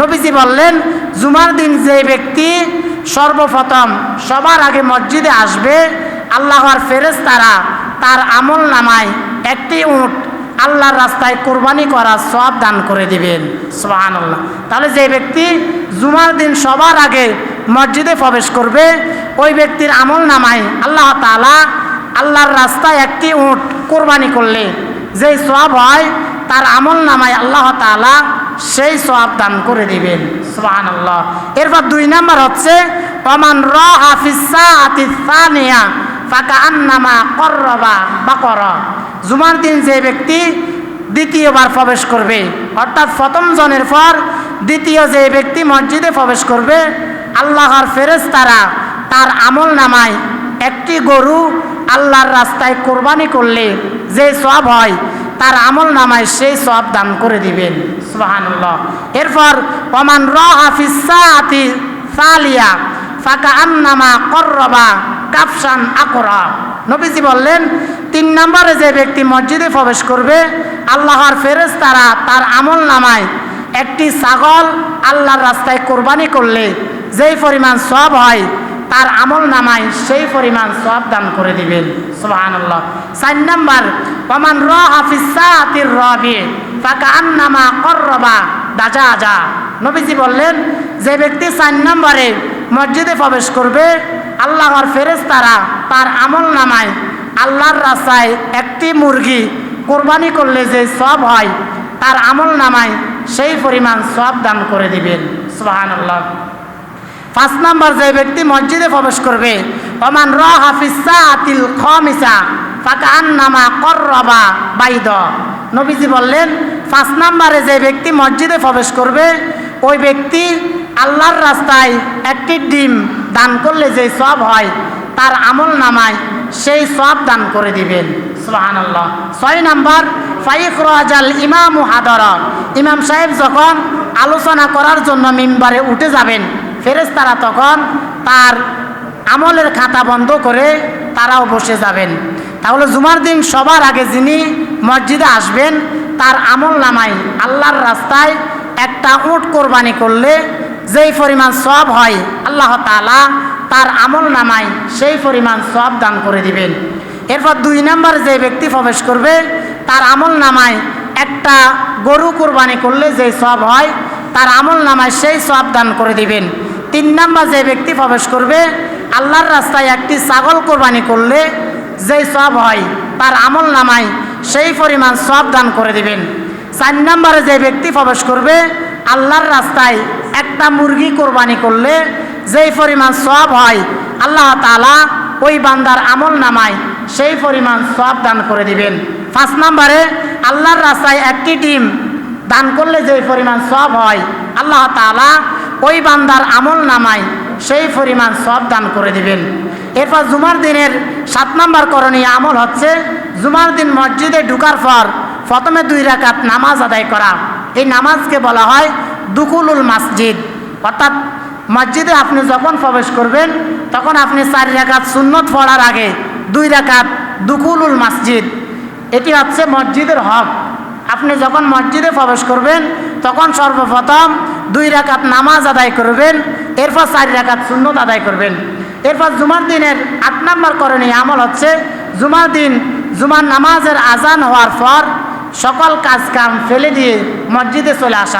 নবীজি বললেন, জুমার দিন যে ব্যক্তি সর্বপ্রথম সবার আগে মসজিদে আসবে আল্লাহর ফেরেস তারা তার আমল নামায় একটি উঁট আল্লাহর রাস্তায় কোরবানি করার সব দান করে দিবেন। সোহান আল্লাহ তাহলে যে ব্যক্তি জুমার দিন সবার আগে মসজিদে প্রবেশ করবে, ওই ব্যক্তির আমল নামায় আল্লাহ তালা আল্লাহর রাস্তায় একটি উঁট কোরবানি করলে যেই সব হয়, তার আমল নামায় আল্লাহ তালা সেই সব দান করে দিবেন। সোহান আল্লাহ এরপর দুই নাম্বার হচ্ছে অমান র হাফিসা ফাঁকা আন্নামা করবা বা কর জুমার দিন যে ব্যক্তি দ্বিতীয়বার প্রবেশ করবে, অর্থাৎ প্রথম জনের পর দ্বিতীয় যে ব্যক্তি মসজিদে প্রবেশ করবে, আল্লাহর ফেরেস তারা তার আমল নামায় একটি গরু আল্লাহর রাস্তায় কোরবানি করলে যে সব হয় তার আমল নামায় সেই সব দান করে দিবেন। সুবাহান্লাহ এরপর অমান র হাফিসা আতি সালিয়া ফাঁকা আন্নামা করবা কাপসান আকরা। নবীজি বললেন, তিন নম্বরে যে ব্যক্তি মসজিদে প্রবেশ করবে, আল্লাহর ফেরেস তারা তার আমল নামায় একটি ছাগল আল্লাহর রাস্তায় কোরবানি করলে যেই পরিমাণ সব হয় তার আমল নামায় সেই পরিমাণ সব দান করে দিবেন। সোহান আল্লাহ চার নম্বর ওমান র হাফিসা আতির রবি ফাঁকা আন্নামা করবা দাজা আজা নবীজি বললেন, যে ব্যক্তি চার নম্বরে মসজিদে প্রবেশ করবে আল্লাহর ফেরেস তারা আমল নামায় আল্লাহর রাস্তায় একটি মুরগি কোরবানি করলে যে সব হয়, তার আমল নামায় সেই পরিমাণ সব দান করে দিবেন। সুবাহান আল্লাহ পাঁচ নাম্বার যে ব্যক্তি মসজিদে প্রবেশ করবে অমান র হাফিসা আতিল খমিসা ফাঁকা আন্নামা করবা বাইদ। নবীজি বললেন, পাঁচ নাম্বারে যে ব্যক্তি মসজিদে প্রবেশ করবে, ওই ব্যক্তি আল্লাহর রাস্তায় একটি ডিম দান করলে যে সব হয়, তার আমল নামায় সেই সব দান করে দিবেন। সুবহানাল্লাহ। ছয় নাম্বার ফাইক রাজাল ইমাম হাদর। ইমাম সাহেব যখন আলোচনা করার জন্য মিম্বারে উঠে যাবেন ফেরেস তারা তখন তার আমলের খাতা বন্ধ করে তারাও বসে যাবেন। তাহলে জুমার দিন সবার আগে যিনি মসজিদে আসবেন, তার আমল নামাই আল্লাহর রাস্তায় একটা উঁট কোরবানি করলে যেই পরিমাণ সব হয়, আল্লাহ তালা তার আমল নামায় সেই পরিমাণ সব দান করে দিবেন। এরপর দুই নম্বর যে ব্যক্তি প্রবেশ করবে, তার আমল নামায় একটা গরু কোরবানি করলে যে সব হয়, তার আমল নামায় সেই সব দান করে দিবেন। তিন নম্বর যে ব্যক্তি প্রবেশ করবে, আল্লাহর রাস্তায় একটি ছাগল কোরবানি করলে যেই সব হয়, তার আমল নামায় সেই পরিমাণ সব দান করে দিবেন। চার নম্বরে যে ব্যক্তি প্রবেশ করবে, আল্লাহর রাস্তায় একটা মুরগি কোরবানি করলে যেই পরিমাণ সব হয়, আল্লাহ তালা ওই বান্দার আমল নামায় সেই পরিমাণ সব দান করে দিবেন। পাঁচ নম্বরে, আল্লাহর রাস্তায় একটি ডিম দান করলে যে পরিমাণ সব হয়, আল্লাহ তালা ওই বান্দার আমল নামায় সেই পরিমাণ সব দান করে দিবেন। এরপর জুমার দিনের সাত নম্বর করণীয় আমল হচ্ছে জুমার দিন মসজিদে ঢুকার পর প্রথমে দুই রাকাত নামাজ আদায় করা। এই নামাজকে বলা হয় দুকুলুল মসজিদ। অর্থাৎ মসজিদে আপনি যখন প্রবেশ করবেন, তখন আপনি চার রাকাত সুন্নত পড়ার আগে দুই রাকাত দুকুলুল মসজিদ। এটি হচ্ছে মসজিদের হক। আপনি যখন মসজিদে প্রবেশ করবেন তখন সর্বপ্রথম দুই রাকাত নামাজ আদায় করবেন, এরপর চার রাকাত সুন্নত আদায় করবেন। এরপর জুমার দিনের আট নম্বর করণীয় আমল হচ্ছে, জুমার দিন জুমার নামাজের আজান হওয়ার পর সকল কাজ কাম ফেলে দিয়ে মসজিদে চলে আসা।